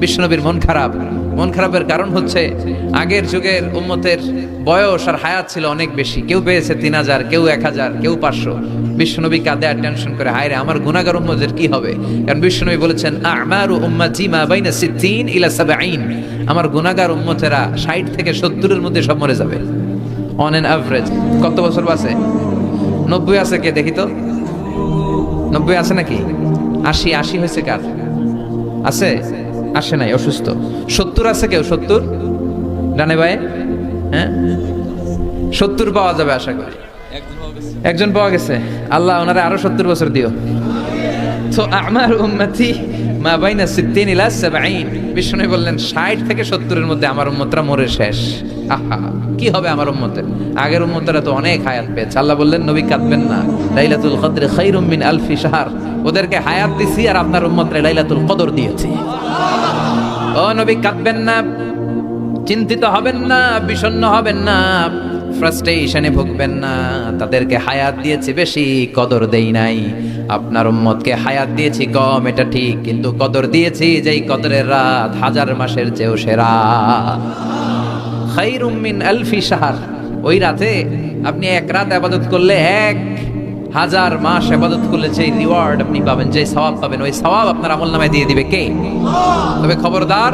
বিশ্বনবীর মন খারাপ। মন খারাপের কারণ হচ্ছে আগের যুগের উম্মতের বয়স আর হায়াত ছিল অনেক বেশি। কেউ পেয়েছে তিন হাজার, কেউ এক হাজার, কেউ পাঁচশো। বিশ্বনবী কাঁদে আর টেনশন করে হায় রে আমার গুণাগার উম্মতের কি হবে? কারণ বিশ্বনবী বলেছেন আমারু উম্মাতি মা বাইনা সিদ্দিন ইলা সাবঈন। আমার গুণাগার উম্মতেরা ষাট থেকে সত্তরের মধ্যে সব মরে যাবে। অন এন অ্যাভারেজ কত বছর বাসে নব্বই আছে কে, দেখি তো। নব্বই আছে নাকি? আশি আশি হয়েছে কার? আছে? আসে নাই, অসুস্থ। সত্তর আছে কেউ? সত্তর? ডানে ভাই? হ্যাঁ? সত্তর পাওয়া যাবে আশা করি। একজন পাওয়া গেছে। আল্লাহ ওনারা আরও সত্তর বছর দিও। তো আমার উম্মতি মা বাইনা সিদ্দিন ইলা বিষ্ণু বললেন 60 থেকে 70 এর মধ্যে আমার মরে শেষ। আহা, কি হবে আমার আগের তো অনেক হায়াত পেয়েছে। আল্লাহ বললেন, নবী কাঁদবেন না। লাইলাতুল কদর খায়রুম মিন আলফি শাহর। ওদেরকে হায়াত দিছি আর আপনার উম্মতরা লাইলাতুল কদর দিয়েছি। ও নবী কাঁদবেন না চিন্তিত হবেন না বিষণ্ণ হবেন না ফ্রাস্ট্রেশনে ভুগবেন না তাদেরকে হায়াত দিয়েছি বেশি, কদর দেই নাই। আপনার উম্মতকে হায়াত দিয়েছি কম, এটা ঠিক, কিন্তু কদর দিয়েছি যেই কদরের রাত, হাজার মাসের চেয়েও সেরা। খাইরুম মিন আলফি শাহর। ওই রাতে আপনি এক রাত আবাদত করলে এক হাজার মাস আবাদত করলে যে রিওয়ার্ড আপনি পাবেন যে সওয়াব পাবেন, ওই সওয়াব আপনার আমল নামায় দিয়ে দিবে কে? তবে খবরদার